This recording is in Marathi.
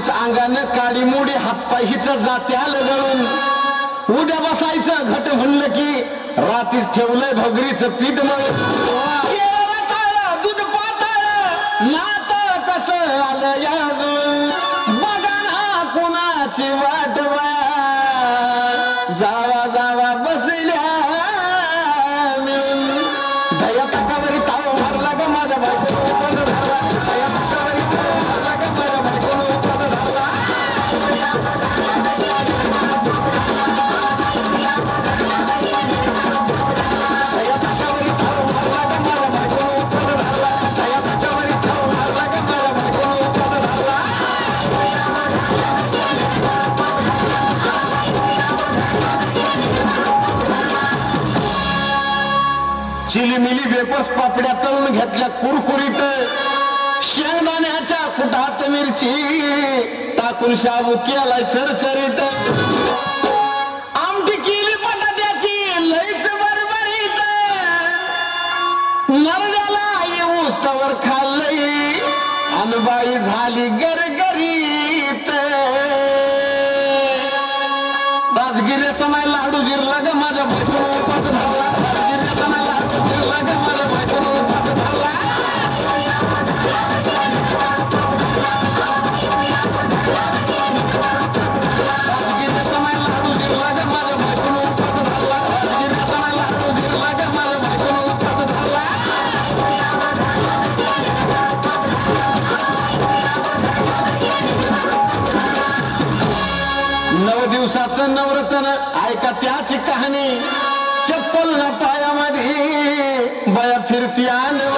आधीच अंगानं काडी मुडी हातपाय हिच जात्या लगळून उद्या बसायचं घट म्हणलं की रातीच ठेवलंय भगरीच पीठ मळ दूध पात नात कस आलं याज बघा ना कुणाची वाट जावा जावा बसल्या मी दया चिलीमिली वेपर्स पापड्या तळून घेतल्या कुरकुरीत. शेंगदाण्याच्या कुठात मिरची टाकून शाबू केलाय चरचरीत. आमटी केली बटाट्याची लईच बरबरीत. नरड्याला येऊस तवर खाल्लई अनबाई झाली गरगरीत. दिवसाचं नवरतन ऐका त्याची कहाणी. चप्पल ना पायामध्ये बया फिरती आलं.